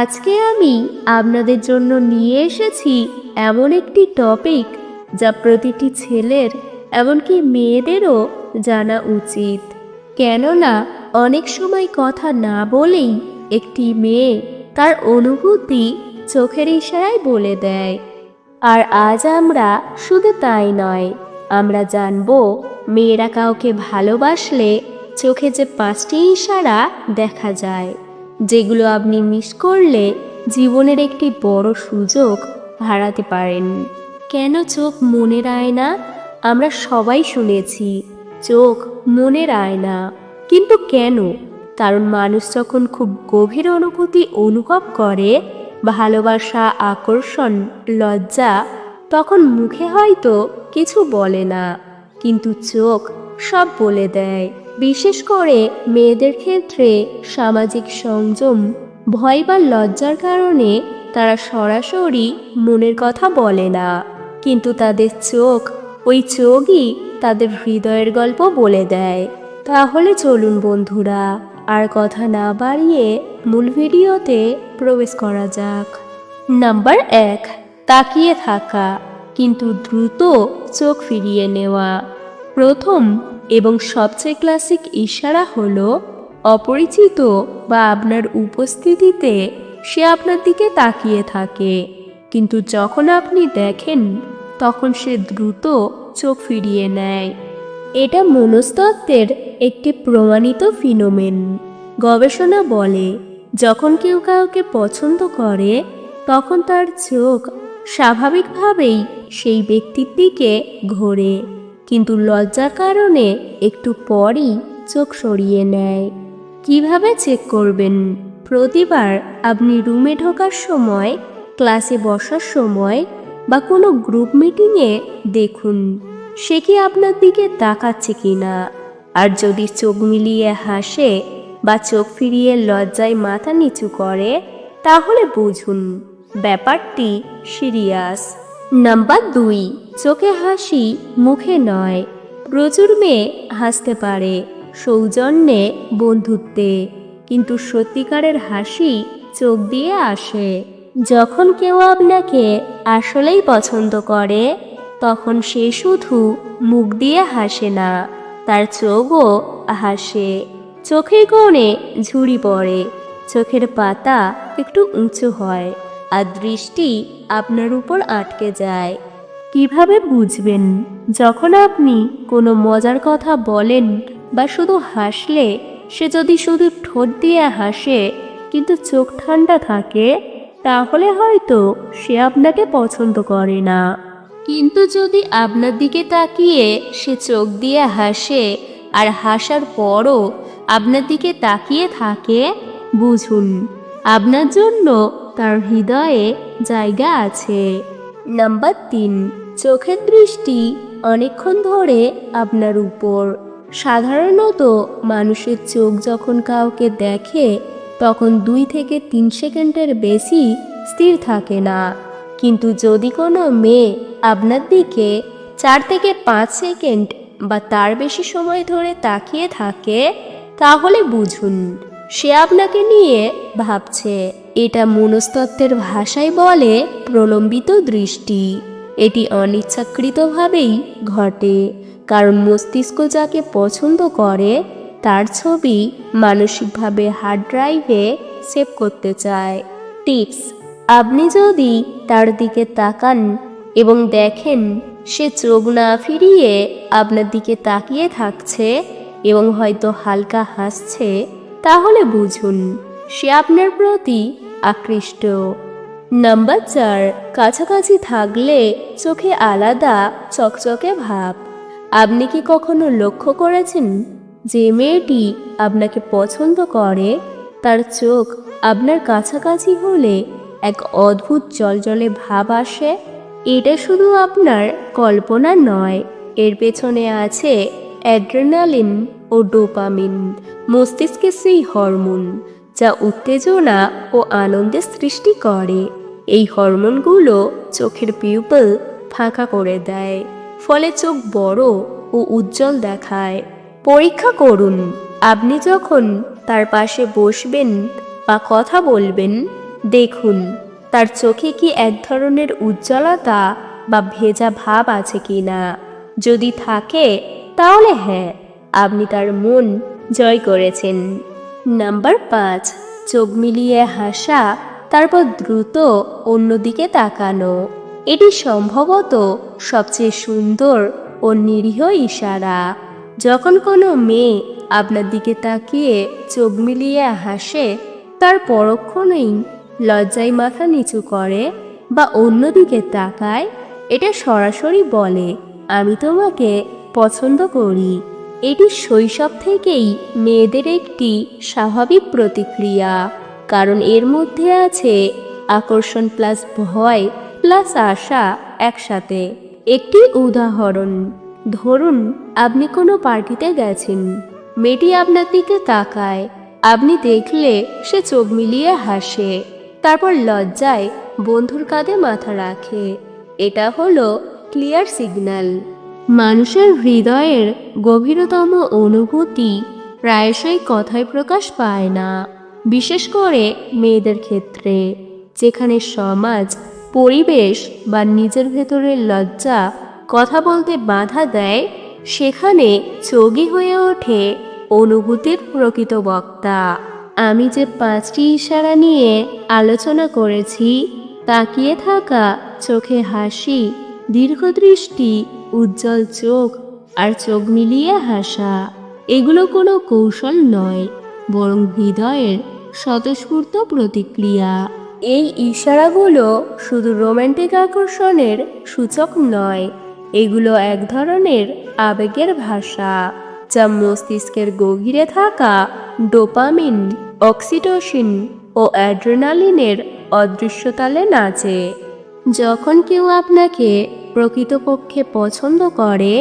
আজকে আমি আপনাদের জন্য নিয়ে এসেছি এমন একটি টপিক যা প্রতিটি ছেলের এমনকি মেয়েদেরও জানা উচিত। কেননা অনেক সময় কথা না বলেই একটি মেয়ে তার অনুভূতি চোখের ইশারায় বলে দেয়। আর আজ আমরা শুধু তাই নয়, আমরা জানব মেয়েরা কাউকে ভালোবাসলে চোখে যে পাঁচটি ইশারা দেখা যায়। যেগুলো আপনি মিস করলে জীবনের একটি বড় সুযোগ হারাতে পারেন। কেন চোখ মনের আয়না? আমরা সবাই শুনেছি, চোখ মনের আয়না। কিন্তু কেন? কারণ মানুষ যখন খুব গভীর অনুভূতি অনুভব করে, ভালোবাসা, আকর্ষণ, লজ্জা, তখন মুখে হয়তো কিছু বলে না। কিন্তু চোখ সব বলে দেয়। বিশেষ করে মেয়েদের ক্ষেত্রে সামাজিক সংযম, ভয় বা লজ্জার কারণে তারা সরাসরি মনের কথা বলে না। কিন্তু তাদের চোখ, ওই চোখই তাদের হৃদয়ের গল্প বলে দেয়। তাহলে চলুন বন্ধুরা, আর কথা না বাড়িয়ে মূল ভিডিওতে প্রবেশ করা যাক। নাম্বার এক, তাকিয়ে থাকা, কিন্তু দ্রুত চোখ ফিরিয়ে নেওয়া। প্রথম এবং সবচেয়ে ক্লাসিক ইশারা হলো, অপরিচিত বা আপনার উপস্থিতিতে সে আপনার দিকে তাকিয়ে থাকে। কিন্তু যখন আপনি দেখেন, তখন সে দ্রুত চোখ ফিরিয়ে নেয়। এটা মনস্তত্ত্বের একটি প্রমাণিত ফিনোমেন। গবেষণা বলে, যখন কেউ কাউকে পছন্দ করে, তখন তার চোখ স্বাভাবিকভাবেই সেই ব্যক্তির দিকে ঘোরে। কিন্তু লজ্জার কারণে একটু পরই চোখ সরিয়ে নেয়। কীভাবে চেক করবেন? প্রতিবার আপনি রুমে ঢোকার সময়, ক্লাসে বসার সময় বা কোনো গ্রুপ মিটিংয়ে দেখুন, সে কি আপনার দিকে তাকাচ্ছে কিনা আর যদি চোখ মিলিয়ে হাসে বা চোখ ফিরিয়ে লজ্জায় মাথা নিচু করে, তাহলে বুঝুন, ব্যাপারটি সিরিয়াস। নাম্বার দুই, চোখে হাসি মুখে নয়। প্রচুর মেয়ে হাসতে পারে, সৌজন্যে বন্ধুত্বে। কিন্তু সত্যিকারের হাসি চোখ দিয়ে আসে। যখন কেউ আপনাকে আসলেই পছন্দ করে, তখন সে শুধু মুখ দিয়ে হাসে না, তার চোখও হাসে। চোখের কোণে ঝুড়ি পড়ে, চোখের পাতা একটু উঁচু হয়। আর দৃষ্টি আপনার উপর আটকে যায়। কীভাবে বুঝবেন? যখন আপনি কোনো মজার কথা বলেন বা শুধু হাসলে, সে যদি শুধু ঠোঁট দিয়ে হাসে কিন্তু চোখ ঠান্ডা থাকে, তাহলে হয়তো সে আপনাকে পছন্দ করে না। কিন্তু যদি আপনার দিকে তাকিয়ে সে চোখ দিয়ে হাসে আর হাসার পরও আপনার দিকে তাকিয়ে থাকে, বুঝুন, আপনার জন্য তার হৃদয়ে জায়গা আছে। নাম্বার তিন, চোখের দৃষ্টি অনেকক্ষণ ধরে আপনার উপর। সাধারণত মানুষের চোখ যখন কাউকে দেখে, তখন দুই থেকে তিন সেকেন্ডের বেশি স্থির থাকে না। কিন্তু যদি কোনো মেয়ে আপনার দিকে চার থেকে পাঁচ সেকেন্ড বা তার বেশি সময় ধরে তাকিয়ে থাকে, তাহলে বুঝুন। সে আপনাকে নিয়ে ভাবছে। এটা মনস্তত্ত্বের ভাষায় বলে প্রলম্বিত দৃষ্টি। এটি অনিচ্ছাকৃতভাবেই ঘটে, কারণ মস্তিষ্ক যাকে পছন্দ করে, তার ছবি মানসিকভাবে হার্ড ড্রাইভে সেভ করতে চায়। টিপস, আপনি যদি তার দিকে তাকান এবং দেখেন, সে চোখ না ফিরিয়ে আপনার দিকে তাকিয়ে থাকছে এবং হয়তো হালকা হাসছে তাহলে বুঝুন, সে আপনার প্রতি আকৃষ্ট। নাম্বার চার, কাছাকাছি থাকলে চোখে আলাদা, চকচকে ভাব। আপনি কি কখনো লক্ষ্য করেছেন যে মেয়েটি আপনাকে পছন্দ করে? তার চোখ আপনার কাছাকাছি হলে এক অদ্ভুত জলজলে ভাব আসে। এটা শুধু আপনার কল্পনা নয়, এর পেছনে আছে অ্যাড্রেনালিন। ও ডোপামিন, মস্তিষ্কে সেই হরমোন যা উত্তেজনা ও আনন্দের সৃষ্টি করে। এই হরমোনগুলো চোখের পিউপল ফাঁকা করে দেয়, ফলে চোখ বড় ও উজ্জ্বল দেখায়। পরীক্ষা করুন, আপনি যখন তার পাশে বসবেন বা কথা বলবেন, দেখুন তার চোখে কি এক ধরনের উজ্জ্বলতা বা ভেজা ভাব আছে কি না যদি থাকে, তাহলে হ্যাঁ। আপনি তার মন জয় করেছেন। নাম্বার পাঁচ, চোখ মিলিয়ে হাসা, তারপর দ্রুত অন্যদিকে তাকানো। এটি সম্ভবত সবচেয়ে সুন্দর ও নিরীহ ইশারা। যখন কোনো মেয়ে আপনার দিকে তাকিয়ে চোখ মিলিয়ে হাসে, তার পরক্ষণেই লজ্জায় মাথা নিচু করে বা অন্যদিকে তাকায়, এটা সরাসরি বলে, আমি তোমাকে পছন্দ করি। এটি শৈশব থেকেই মেয়েদের একটি স্বাভাবিক প্রতিক্রিয়া। কারণ এর মধ্যে আছে আকর্ষণ প্লাস ভয় প্লাস আশা একসাথে। একটি উদাহরণ, ধরুন, আপনি কোনো পার্টিতে গেছেন। মেয়েটি আপনার দিকে তাকায়। আপনি দেখলে সে চোখ মিলিয়ে হাসে, তারপর লজ্জায় বন্ধুর কাঁধে মাথা রাখে। এটা হলো ক্লিয়ার সিগন্যাল। মানুষের হৃদয়ের গভীরতম অনুভূতি প্রায়শই কথায় প্রকাশ পায় না, বিশেষ করে মেয়েদের ক্ষেত্রে, যেখানে সমাজ, পরিবেশ বা নিজের ভেতরের লজ্জা, কথা বলতে বাধা দেয়, সেখানে চোগি হয়ে ওঠে অনুভূতির প্রকৃত বক্তা। আমি যে পাঁচটি ইশারা নিয়ে আলোচনা করেছি, তাকিয়ে থাকা চোখে হাসি, দীর্ঘদৃষ্টি উজ্জ্বল চোখ আর চোখ মিলিয়ে হাসা। এগুলো কোনো কৌশল নয়, বরং হৃদয়ের স্বতঃস্ফূর্ত প্রতিক্রিয়া। এই ইশারাগুলো শুধু রোমান্টিক আকর্ষণের সূচক নয়, এগুলো এক ধরনের আবেগের ভাষা, যা মস্তিষ্কের গভীরে থাকা ডোপামিন, অক্সিটোসিন ও অ্যাড্রেনালিনের অদৃশ্যতালে নাচে। যখন কেউ আপনাকে প্রকৃতপক্ষে পছন্দ করে,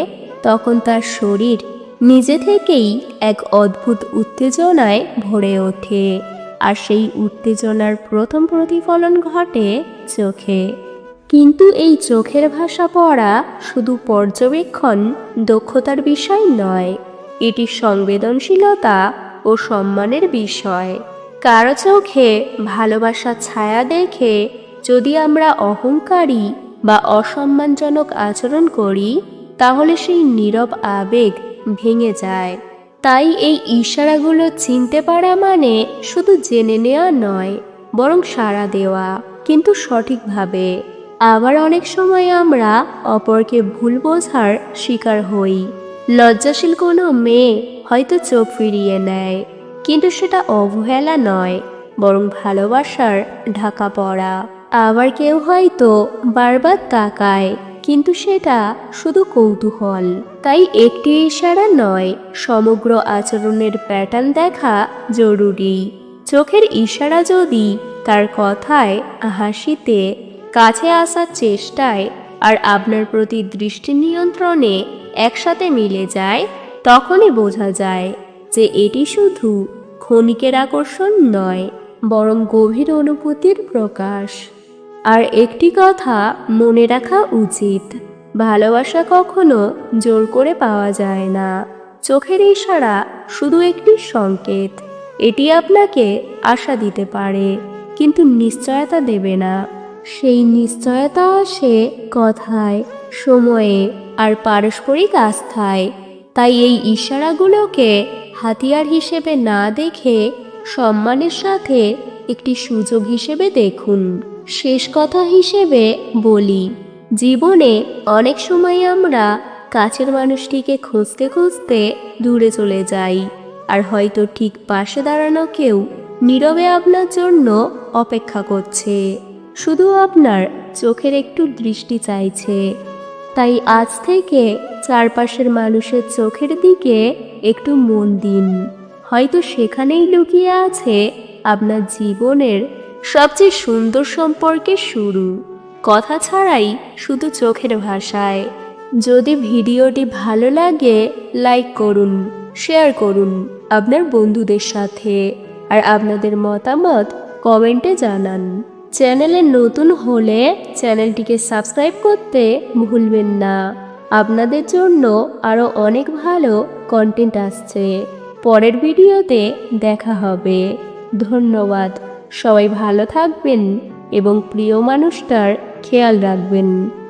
তখন তার শরীর নিজে থেকেই এক অদ্ভুত উত্তেজনায় ভরে ওঠে আর সেই উত্তেজনার প্রথম প্রতিফলন ঘটে চোখে। কিন্তু এই চোখের ভাষা পড়া শুধু পর্যবেক্ষণ, দক্ষতার বিষয় নয়, এটি সংবেদনশীলতা ও সম্মানের বিষয়। কারও চোখে ভালোবাসার ছায়া দেখে যদি আমরা অহংকারী বা অসম্মানজনক আচরণ করি, তাহলে সেই নীরব আবেগ ভেঙে যায়। তাই এই ইশারাগুলো চিনতে পারা মানে শুধু জেনে নেওয়া নয়, বরং সাড়া দেওয়া, কিন্তু সঠিকভাবে। আবার অনেক সময় আমরা অপরকে ভুল বোঝার শিকার হই। লজ্জাশীল কোনো মেয়ে হয়তো চোখ ফিরিয়ে নেয়, কিন্তু সেটা অবহেলা নয়, বরং ভালোবাসার ঢাকা পড়া। আবার কেউ হয়তো বারবার তাকায়, কিন্তু সেটা শুধু কৌতূহল। তাই একটি ইশারা নয়, সমগ্র আচরণের প্যাটার্ন দেখা জরুরি। চোখের ইশারা যদি তার কথায়, হাসিতে, কাছে আসার চেষ্টায় আর আপনার প্রতি দৃষ্টি নিয়ন্ত্রণে একসাথে মিলে যায়, তখনই বোঝা যায় যে এটি শুধু ক্ষণিকের আকর্ষণ নয়, বরং গভীর অনুভূতির প্রকাশ। আর একটি কথা মনে রাখা উচিত। ভালোবাসা কখনো জোর করে পাওয়া যায় না। চোখের ইশারা শুধু একটি সংকেত। এটি আপনাকে আশা দিতে পারে, কিন্তু নিশ্চয়তা দেবে না। সেই নিশ্চয়তা আসে কথায়, সময়ে আর পারস্পরিক আস্থায়। তাই এই ইশারাগুলোকে হাতিয়ার হিসেবে না দেখে সম্মানের সাথে একটি সুযোগ হিসেবে দেখুন। শেষ কথা হিসেবে বলি, জীবনে অনেক সময় আমরা কাছের মানুষটিকে খুঁজতে খুঁজতে দূরে চলে যাই, আর হয়তো ঠিক পাশে দাঁড়ানো কেউ নীরবে আপনার জন্য অপেক্ষা করছে। শুধু আপনার চোখের একটু দৃষ্টি চাইছে। তাই আজ থেকে চারপাশের মানুষের চোখের দিকে একটু মন দিন। হয়তো সেখানেই লুকিয়ে আছে আপনার জীবনের সবচেয়ে সুন্দর সম্পর্কের শুরু। কথা ছাড়াই শুধু চোখের ভাষায়। যদি ভিডিওটি ভালো লাগে, লাইক করুন, শেয়ার করুন আপনার বন্ধুদের সাথে। আর আপনাদের মতামত কমেন্টে জানান। চ্যানেলে নতুন হলে চ্যানেলটিকে সাবস্ক্রাইব করতে ভুলবেন না। আপনাদের জন্য আরও অনেক ভালো কন্টেন্ট আসছে। পরের ভিডিওতে দেখা হবে। ধন্যবাদ। সবাই ভালো থাকবেন এবং প্রিয় মানুষটার খেয়াল রাখবেন।